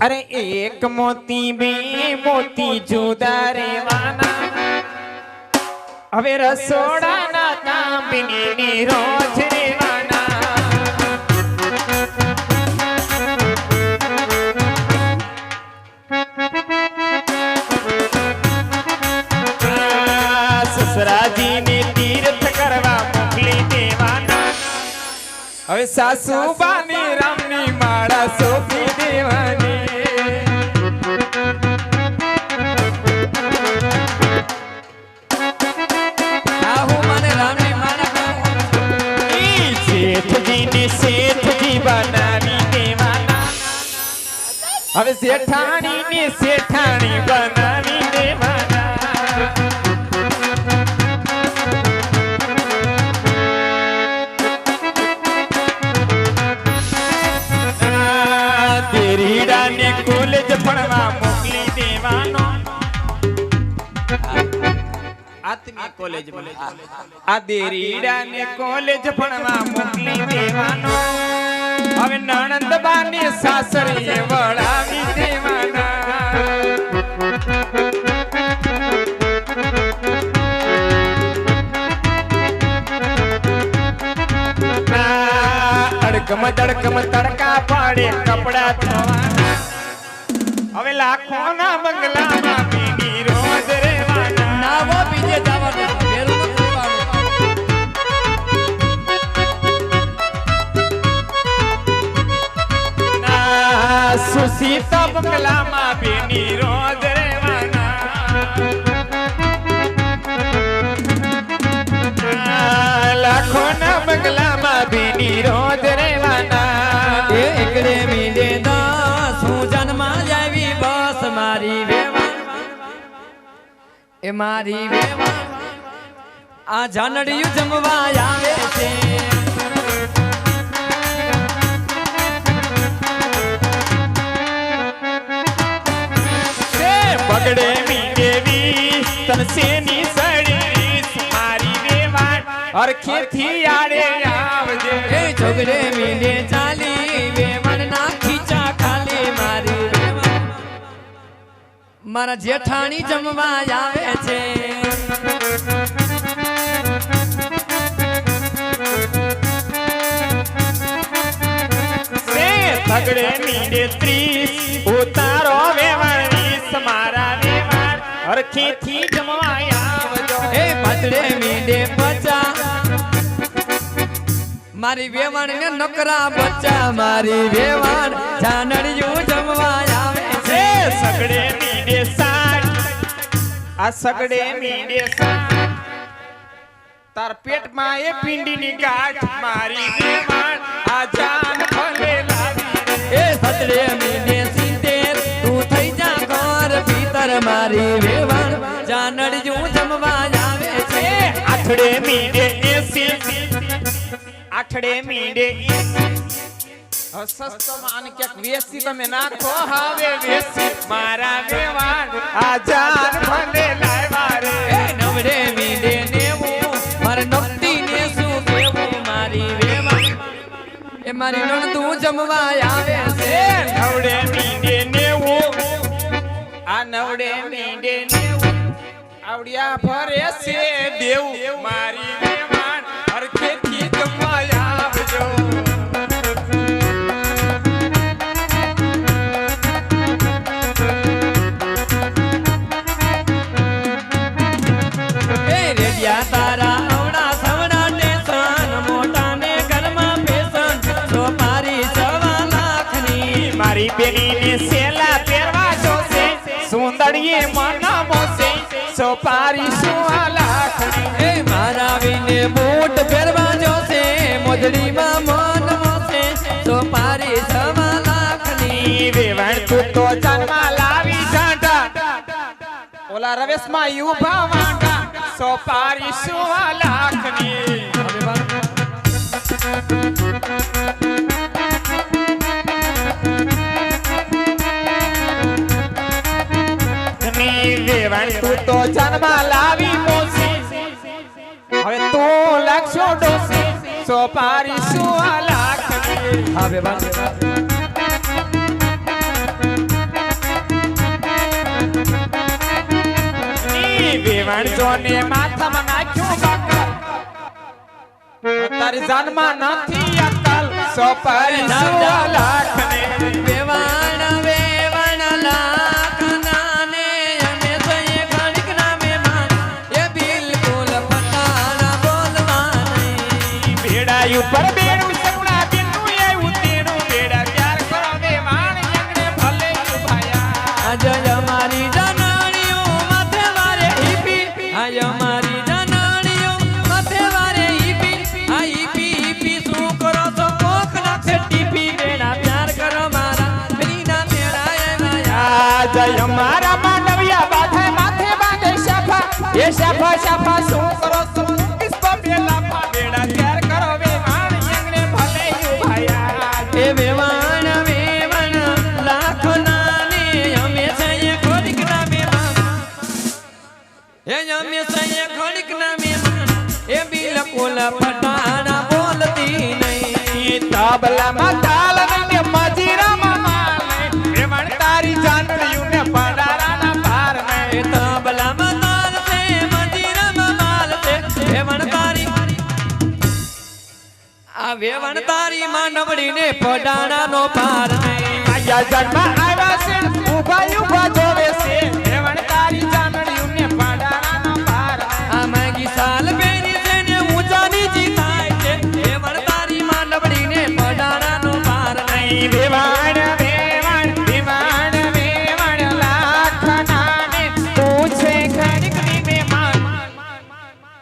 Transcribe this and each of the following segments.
અરે એક મોતી બે મોતી જુદા રેવાના હવે રસોડાના કાંબીની રોજ રેવાના આ સસરાજીને તીર્થ કરવા મોકલી દેવાના હવે સાસુબાની રામની માળા સોંપી દેવાની શેઠજીને શેઠજી બનાવી દેવાના હવે શેઠાણીને શેઠાણી બનાવી દેવાના આ દેરીડાને કોલેજ ભણવા મોકલી દેવાનો આત્મી કોલેજ આ દેરીડાને કોલેજ. ભણવા મોકલી દેવાનો. હવે નણંદબાને સાસરીએ વળાવી દેવાના. અડકમ દડકમ તડકા પાડે કપડા ધોવાના. હવે લાખોના બંગલામાં ના સુશીત બંગલામાં બેની રોજ રહેવાના આ લાખોના બંગલામાં બેની રોજ રહેવાના એ એકડે મીંડે દસ હું જન્મમાં આવી બસ મારી વેવાણ એ મારી વેવાણ આ જાનડિયું જમવા આવે છે છે દેવી મીડેવી તનસેની સડી? મારી દેવાણ અરખે થી આડે આવજે. એ જોગડે મીંડે ચાલી વેવણ ના ખીચા ખાલી મારી મારા જેઠાણી જમવા આવે છે. તગડે મીડે ત્રીસ મારા વેવાણ હરખેથી જમવા આવજો. એ પતડે મીંડે પચા. મારી વેવાણ ને નકરા બચ્ચા મારી વેવાણ જાનડિયું જમવા આવે છે. છે સગડે મીડે સાઠ આ સગડે મીડે સાઠ તાર પેટમાં એ પિંડીની ગાંઠ. મારી વેવાણ આ જાન ભલે લાવી એ પતડે મીંડે સિત્તેર તું થઈ જા ઘર ભીતર મારી વેવાણ જાનડિયું જમવા આવે છે આઠડે મીડે એસી આઠડે મીડે એસી હવે સસ્તોમાં આને ક્યાંક વેસી તમે નાખો હવે વેસી મારા વેવાણ આ જાન ભલે લાવ્યા રે એ નવડે મીંડે નેવું મારે નકટી ને શું કેવું મારી વેવાણ એ મારી નણતું જમવા આવે છે નવડે મીંડે નેવું આ નવડે મીંડે આવડિયા ભરે છે દેવ. મારી વેવાણ હરખેથી જમવા આવજો. અવડા સવડા ને સુંદરીએ મન મોસે. સોપારી સુવા લાખની એ મારા વિને બૂટ પહેરવા જોશે મોજડીમાં મન મોસે. સોપારી સવા લાખની ઈ વેવાણ તું તો જન્મા લાવી જાંટા ઓલા રવેશમાં યુભા વાંઢા. સોપારી સુવા લાખની કાનમાં લાવી મોસી હવે તો લાગશો ડોસી. સો પારી લાખની. હવે વાત. વેવણજોને માથામાં તારી જાનમાં નથી અકલ સોપારી નવ લાખ બેડા બેડું સગુણા બિંદુ એવું તેડું બેડા પ્યાર કરો વેવાણ યંગને ભલે ઉભાયા આજે અમારી જનાણીઓ માથે વારે ઈપી આજે અમારી જનાણીઓ માથે વારે ઈપી આ ઈપી ઈપી શું કરો છો કોક નાખે ટીપી બેડા પ્યાર કરો મારા પેલીના મેળા એના જય અમારા માંડવિયા બાધે માથે બાંધે શાફા એ શાફા શાફા શું બિલકુલ બોલતી નહીં. તબલામાં તાલ ને મજીરામાં માલ. ને તારી જાનડીયું ને પડારાના પાર ને તબલામાં તાલ છે મંદિરમાં માલ છે તારી આ વેવણ તારી માંડવડીને પડાણાનો આયા જન્મ આવ્યા છે. ઊભા ઊભા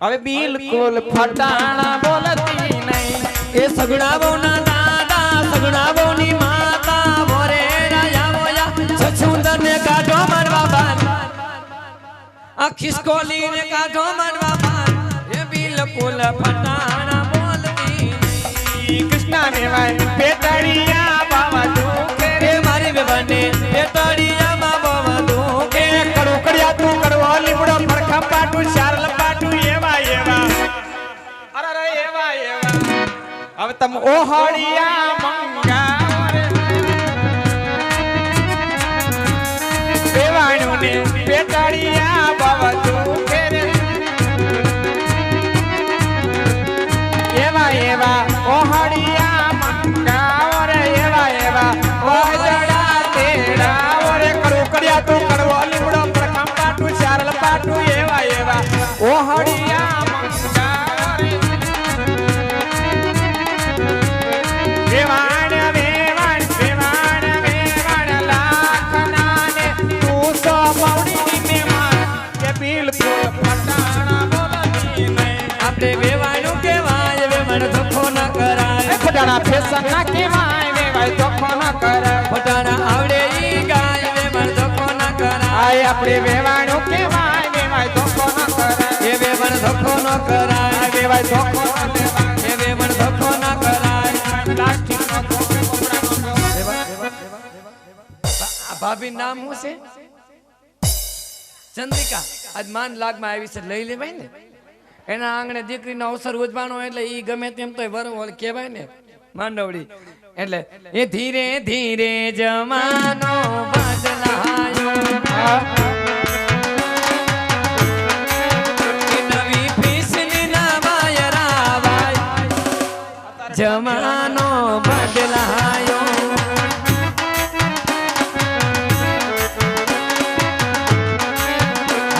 હવે બિલકુલ ફટાણા બોલતી નહીં એ સગડા બોના દાદા સગડા બોની માતા મોરે રાયા મોયા સસુંદર ને કાઢો મારવા બાન આ ખિસકોલી ને કાઢો મારવા બાન એ બિલકુલ ફટાણા બોલતી નહીં. કૃષ્ણ વેવાણ પેટડિયા તળિયામાં બવા દુખે કડુકડિયા તું કડવો, લીમડો ફરખા પાટું શારલ પાટું એવા એવા. અરે એવા એવા. હવે તમ ઓહળિયા મંગા રે વેવાણું ને પેટાળિયા બાવા દુખે ફેશન ના કહેવાય વેવાય ધોખો ન કરાય ફટાણા આવડે ઈ ગાય વેવણ ધોખો ન કરાય આય આપણે વેવાણું કહેવાય વેવાય ધોખો ન કરાય એ વેવણ ધોખો ન કરાય. વેવાય ધોખો ન દેવાય એ વેવણ ધોખો ન કરાય. પ્લાસ્ટિકનો ધોકો કોપરાનો ભાભી નામ શું છે? ચંદ્રિકા. આજ માન લાગમાં આવી છે લઈ લેવાય ને. એના આંગણે દીકરીનો અવસર ઉજવાનો એટલે એ ગમે તેમ તો વર કહેવાય ને. માંડવડી એટલે એ ધીરે ધીરે જમાનો બદલાયો. એ નવી ફીસની ના વાયરા વાય. જમાનો બદલાયો.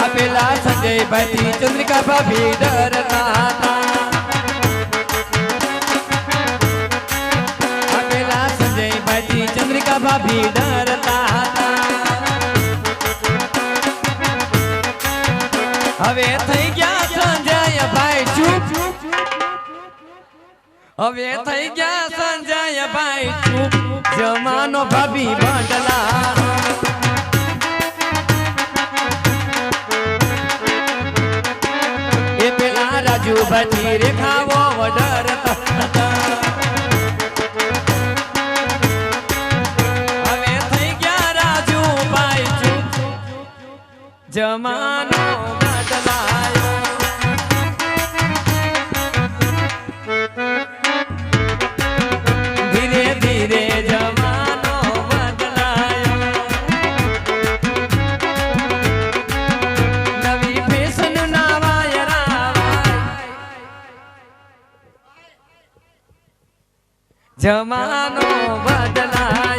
આપેલા સંજયભાઈ થી ચંદ્રિકા ભાભી ડરતા હતા ચંદ્રિકા ડરતા હવે થઈ ગયા સંજય ભાઈ ચૂપ. હવે થઈ ગયા સંજય ભાઈ ચૂપ. જમાનો ભાભી પેલા રાજુ ભજી રેખાવો વડરતા. જમાનો બદલાયો. ધીરે ધીરે જમાનો બદલાયો નવી ફેશન ના વાય જમાનો બદલાયો